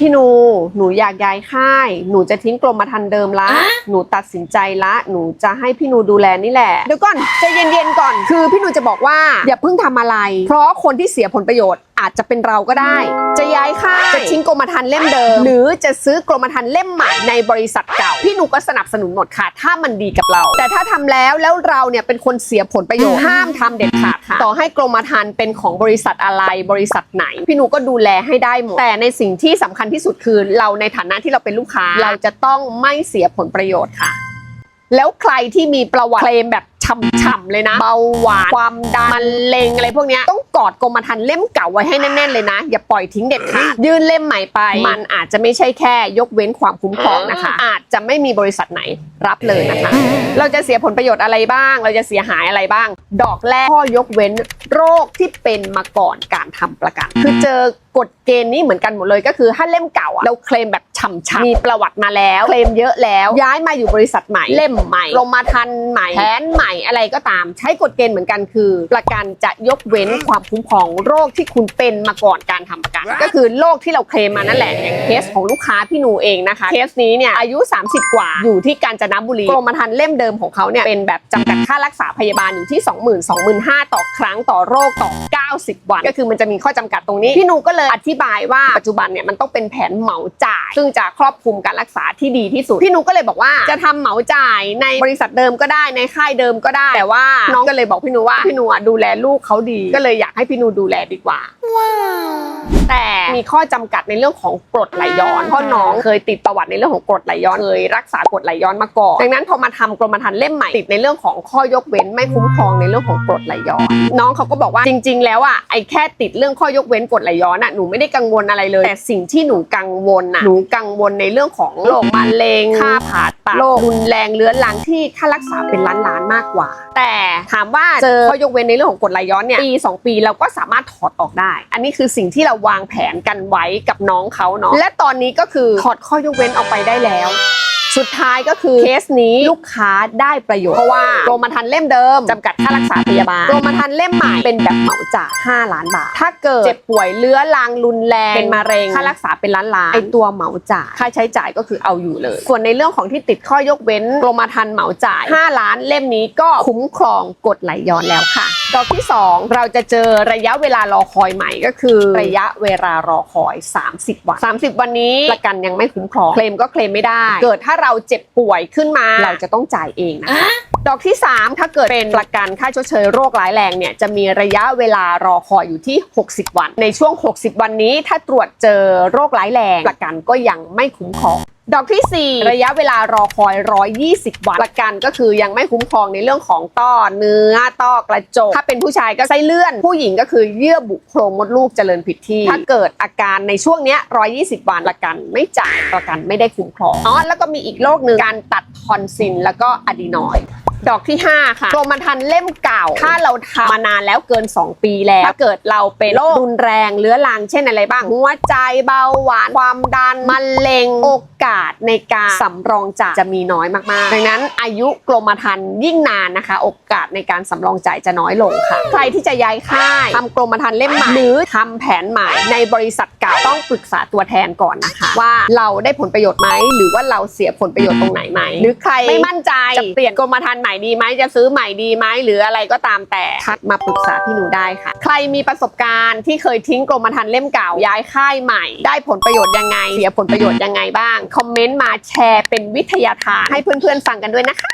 พี่นู หนูอยากย้ายค่าย หนูจะทิ้งกรมธรรม์เดิมละ หนูตัดสินใจละ หนูจะให้พี่นูดูแลนี่แหละ เดี๋ยวก่อนใจเย็นๆก่อน คือพี่นูจะบอกว่าอย่าเพิ่งทำอะไร เพราะคนที่เสียผลประโยชน์ อาจจะเป็นเราก็ได้ จะย้ายค่ายจะทิ้งกรมธรรม์เล่มเดิม หรือจะซื้อกรมธรรม์เล่มใหม่ในบริษัทเก่า พี่นูก็สนับสนุนหมดค่ะ ถ้ามันดีกับเรา แต่ถ้าทำแล้วแล้วเราเนี่ยเป็นคนเสียผลประโยชน์ห้ามทำเด็ดขาดค่ะต่อให้กรมธรรม์เป็นของบริษัทอะไรบริษัทไหน พี่นูก็ดูแลให้ได้หมดแต่ในสิ่งที่สำคัญที่สุดคือเราในฐานะที่เราเป็นลูกค้า เราจะต้องไม่เสียผลประโยชน์ค่ะ แล้วใครที่มีประวัติเคลมแบบฉ่ำๆเลยนะ เบาหวานความดันมะเร็งอะไรพวกเนี้ยต้อง กอดกรมธรรม์เล่มเก่าไว้ให้แน่นๆเลยนะ อย่าปล่อยทิ้งเด็ดขาดยื่นเล่มใหม่ไป มันอาจจะไม่ใช่แค่ยกเว้นความคุ้มครองนะคะ อาจจะไม่มีบริษัทไหนรับเลยนะคะ เราจะเสียผลประโยชน์อะไรบ้าง เราจะเสียหายอะไรบ้าง ดอกแรกข้อยกเว้นโรคที่เป็นมาก่อนการทำประกัน คือเจอกฎเกณฑ์นี้เหมือนกันหมดเลยก็คือถ้าเล่มเก่าอะเราเคลมแบบฉ่ำๆมีประวัติมาแล้วเคลมเยอะแล้ว ย้ายมาอยู่บริษัทใหม่เล่มใหม่ ลงมาทันใหม่แผนใหม่อะไรก็ตาม ใช้กฎเกณฑ์เหมือนกันคือ ประกันจะยกเว้นความคุ้มครองโรคที่คุณเป็นมาก่อนการทำประกัน ก็คือโรคที่เราเคลมมานั่นแหละอย่างเคสของลูกค้าพี่หนูเองนะคะเคสนี้เนี่ยอายุ 30 กว่าอยู่ที่กาญจนบุรีกรมธรรม์เล่มเดิมของเขาเนี่ยเป็นแบบจำกัดค่ารักษาพยาบาลอยู่ที่ 20,000 25,000ต่อครั้งต่อโรคต่อ 90 วัน ก็คือมันจะมีข้อจำกัดตรงนี้พี่หนูก็เลยอธิบายว่าปัจจุบันเนี่ยมันต้องเป็นแผนเหมาจ่าย ซึ่งจะครอบคลุมการรักษาที่ดีที่สุด พี่นุก็เลยบอกว่าจะทำเหมาจ่ายในบริษัทเดิมก็ได้ในค่ายเดิมก็ได้ แต่ว่าน้องก็เลยบอกพี่นุว่าพี่นุอะดูแลลูกเขาดี ก็เลยอยากให้พี่นุดูแลดีกว่า แต่มีข้อจำกัดในเรื่องของกรดไหลย้อนเพราะน้องเคยติดประวัติในเรื่องของกรดไหลย้อนเคยรักษากรดไหลย้อนมาก่อนดังนั้นพอมาทำกรมธรรม์เล่มใหม่ติดในเรื่องของข้อยกเว้นไม่คุ้มครองในเรื่องของกรดไหลย้อน น้องเขาก็บอกว่าจริง ๆ แล้วอะไอ้แค่ติดเรื่องข้อยกเว้นกรดไหลย้อนอะหนูไม่ได้กังวลอะไรเลย แต่สิ่งที่หนูกังวลอะหนูกังวลในเรื่องของโรคมะเร็งค่าผ่าตัดโรครุนแรงเรื้อรังที่ค่ารักษาเป็นล้านล้านๆมากกว่า แต่ถามว่าเจอข้อยกเว้นในเรื่องของกรดไหลย้อนเนี่ยปีสองปีเราก็สามารถถอดออกได้ อันนี้คือสิ่งที่เราวางแผนกันไว้กับน้องเขาเนาะและตอนนี้ก็คือถอดข้อยกเว้นออกไปได้แล้ว สุดท้ายก็คือเคสนี้ลูกค้าได้ประโยชน์ เพราะว่ากรมธรรม์เล่มเดิมจำกัดค่ารักษาพยาบาลกรมธรรม์เล่มใหม่เป็นแบบเหมาจ่าย 5 ล้านบาท ถ้าเกิดเจ็บป่วยเรื้อรังรุนแรงเป็นมะเร็งค่ารักษาเป็นล้านล้านไอตัวเหมาจ่าย ค่าใช้จ่ายก็คือเอาอยู่เลย ส่วนในเรื่องของที่ติดข้อยกเว้นกรมธรรม์เหมาจ่าย 5 ล้านเล่มนี้ก็คุ้มครองกฎไหลย้อนแล้วค่ะดอกที่ 2 เราจะเจอระยะเวลารอคอยใหม่ก็คือ ระยะเวลารอคอย 30 วัน 30 วันนี้ประกันยังไม่คุ้มครองเคลมก็เคลมไม่ได้ เกิดถ้าเราเจ็บป่วยขึ้นมา เราจะต้องจ่ายเองนะคะดอกที่ 3 ถ้าเกิดเป็นประกันค่าชดเชยโรคร้ายแรงเนี่ยจะมีระยะเวลารอคอยอยู่ที่ 60 วัน ในช่วง 60 วันนี้ถ้าตรวจเจอโรคร้ายแรง ประกันก็ยังไม่คุ้มครอง ดอกที่ 4 ระยะเวลารอคอย 120 วันประกันก็คือยังไม่คุ้มครองในเรื่องของต้อเนื้อต้อกระจก ถ้าเป็นผู้ชายก็ไส้เลื่อน ผู้หญิงก็คือเยื่อบุโพรงมดลูกเจริญผิดที่ ถ้าเกิดอาการในช่วงนี้ย120 วันประกัน ไม่จ่ายประกันไม่ได้คุ้มครองอ๋อแล้วก็มีอีกโรคหนึ่งการตัดทอนซินแล้วก็อะดีนอย ด์ดอกที่ 5 ค่ะกรมธรรม์เล่มเก่า ถ้าเราทำมานานแล้วเกิน 2 ปีแล้ว ถ้าเกิดเราเป็นโรครุนแรงเรื้อรังเช่นอะไรบ้าง หัวใจเบาหวาน ความดันมะเร็งโอกาสในการสำรองจ่ายจะมีน้อยมากๆ ดังนั้นอายุกรมธรรม์ยิ่งนานนะคะ โอกาสในการสำรองจ่ายจะน้อยลงค่ะ ใครที่จะย้ายค่ายทำกรมธรรม์เล่มใหม่หรือทำแผนใหม่ในบริษัทเก่าต้องปรึกษาตัวแทนก่อนนะคะ ว่าเราได้ผลประโยชน์ไหมหรือว่าเราเสียผลประโยชน์ตรงไหนไหมหรือใครไม่มั่นใจจะเปลี่ยนกรมธรรม์ใหม่ดีไหมจะซื้อใหม่ดีไหมหรืออะไรก็ตามแต่ทักมาปรึกษาพี่หนูได้ค่ะ ใครมีประสบการณ์ที่เคยทิ้งกรมธรรม์เล่มเก่าย้ายค่ายใหม่ ได้ผลประโยชน์ยังไงเสียผลประโยชน์ยังไงบ้างคอมเมนต์มาแชร์เป็นวิทยาทานให้เพื่อนๆฟังกันด้วยนะคะ